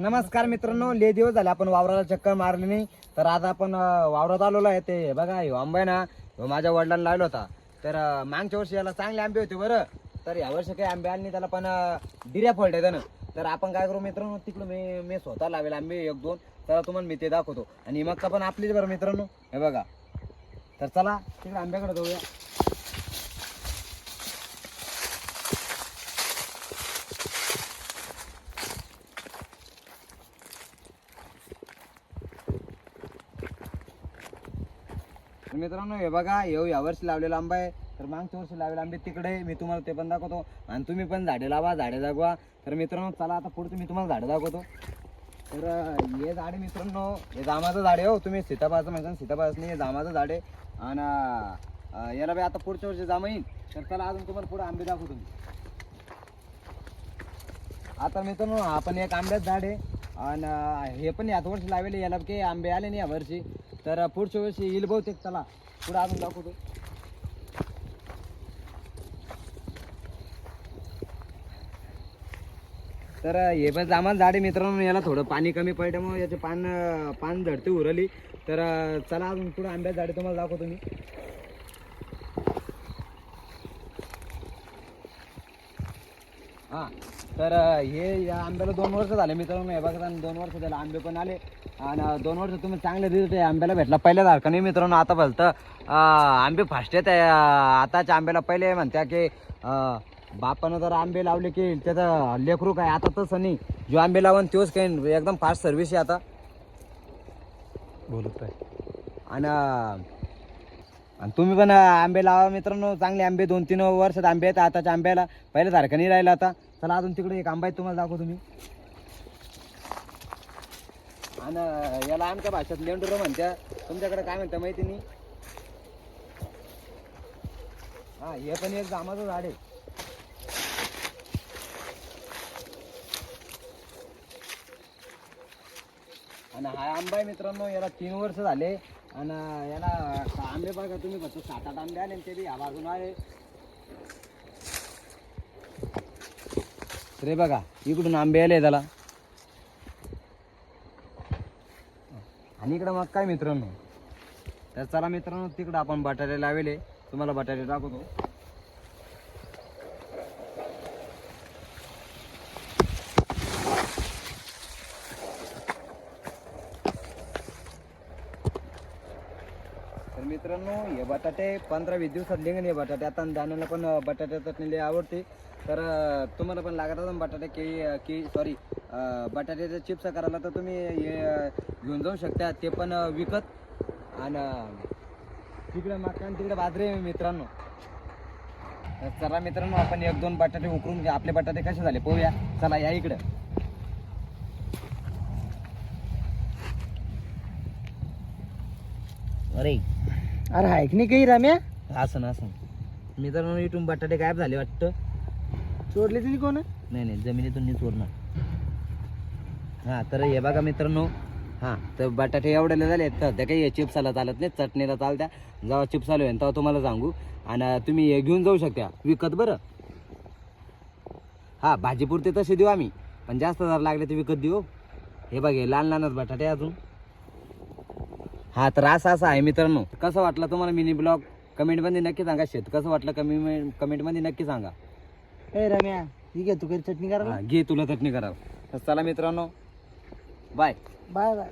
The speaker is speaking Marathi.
नमस्कार मित्रांनो ले दिवस झाले आपण वावराला चक्कर मारली नाही. तर आज आपण अं, वावरात आलेलो आहे ते. हे बघा हे आंबा आहे ना ह्यो माझ्या वडिलांना लावला होता. तर अं, मागच्या वर्षी याला चांगले आंबे होते बरं. तर या वर्षी काही आंबे आले नाही त्याला पण अं, डिऱ्या फळते त्यानं. तर आपण काय करू मित्रांनो तिकडं मी मी स्वतः लावेल आंबे एक दोन. तर तुम्हाला मी ते दाखवतो. आणि मग पण आपलीच बरं मित्रांनो. हे बघा. तर चला तिकडे आंब्याकडे जाऊया. मित्रांनो हे बघा येऊ यावर्षी लावलेला आंबा आहे. तर मागच्या वर्षी लावलेला आंबे तिकडे मी तुम्हाला ते पण दाखवतो. आणि तुम्ही पण झाडे लावा झाडे जागवा. तर मित्रांनो चला आता पुढचं मी तुम्हाला झाडं दाखवतो. तर हे झाड मित्रांनो हे जामाचं झाड आहे हो. तुम्ही सीताफळाचं म्हणता सीताफळाचं नाही हे जामाचं झाड आहे. आणि याला बी आता पुढच्या वर्षी जामा येईल तर चला अजून तुम्हाला पुढे आंबे दाखवतो मी. आता मित्रांनो आपण एक आंब्याचं झाड आहे. आणि हे पण याच वर्षी लावले याला काही आंबे आले नाही या वर्षी. तर पुढच्या वर्षी येईल बहुतेक चला पुढे अजून दाखवतो. तर हे पण जामान झाडे मित्रांनो याला थोडं पाणी कमी पडल्यामुळे याचे पान पान झडते उरली. तर चला अजून पुढे आंब्याचं झाडे तुम्हाला दाखवतो मी. हां. तर हे या आंब्याला दोन वर्ष झाले मित्रांनो हे बघा दोन वर्ष त्याला आंबे पण आले. आणि दोन वर्ष तुम्ही चांगले रिझल्ट आहे आंब्याला भेटला पहिल्या सारखं नाही मित्रांनो आता भलतं आंबे फास्ट येत आहे आताच्या आंब्याला पहिले म्हणत्या की बापानं जर आंबे लावले की त्याचं लेकरू काय आता तसं नाही. जो आंबे लावून तोच काही एकदम फास्ट सर्व्हिस आहे आता. बोलत आहे. आणि आणि तुम्ही पण आंबे लावा मित्रांनो. चांगले आंबे दोन तीन वर्षात आंबे आहेत आताच्या आंब्याला. पहिल्या सारखं नाही राहिलं आता. चला अजून तिकडे एक आंबा आहे तुम्हाला दाखवतो तुम्ही आणि याला आमच्या भाषेत लेंडुरं म्हणत्या. तुमच्याकडे काय म्हणता माहिती नाही? हा हे पण एक जामाचं झाड आहे. आणि हा आंबा आहे मित्रांनो याला तीन वर्ष झाले. आणि याला आंबे बघा तुम्ही फक्त सात आठ आंबे आले आणि ते बी ह्या बाजून आहे. रे बघा इकडून आंबे आले त्याला. आणि इकडं मग काय मित्रांनो? तर चला मित्रांनो तिकडं आपण बटाटे लावले. तुम्हाला बटाटे टाकतो तर मित्रांनो हे बटाटे पंधरा वीस दिवसात लिंगण हे बटाटे. आता दाण्याला पण बटाटे चटणी आवडते. तर तुम्हाला पण लागत असेल बटाटे केळी केळी सॉरी बटाट्याचे चिप्स करायला तर तुम्ही हे घेऊन जाऊ शकता. ते पण विकत. आणि तिकडे मागच्या आणि तिकडे बाजरी मित्रांनो. चला मित्रांनो आपण एक दोन बटाटे उकरून आपले बटाटे कसे झाले? पोहूया. चला या इकडं. अरे. अरे ऐक नाही काही रम्या? असं ना असं मित्रांनो इथून बटाटे गायब झाले वाटतं. सोडले तुम्ही कोण? नाही नाही जमिनीतून नाही चोरणार. हां तर हे बघा मित्रांनो. हां तर बटाटे एवढ्याला झाले तर त्या काही चिप्साला चालत नाही चटणीला चालत्या. जेव्हा चिप्स आलो तेव्हा तुम्हाला सांगू. आणि तुम्ही हे घेऊन जाऊ शकता विकत बरं. हां भाजीपुरते तसे देऊ आम्ही. पण जास्त जर लागले तर विकत देऊ. हे बघ हे लहान लहानच बटाटे अजून. हा तर असं असं आहे मित्रांनो. कसं वाटलं तुम्हाला मिनी ब्लॉग? कमेंटमध्ये नक्की सांगा. शेत कसं वाटलं कमी कमेंटमध्ये नक्की सांगा. ए रम्या ठीक आहे तू घरी चटणी करा हा, घे तुला चटणी करा तर चला मित्रांनो. Bye bye bye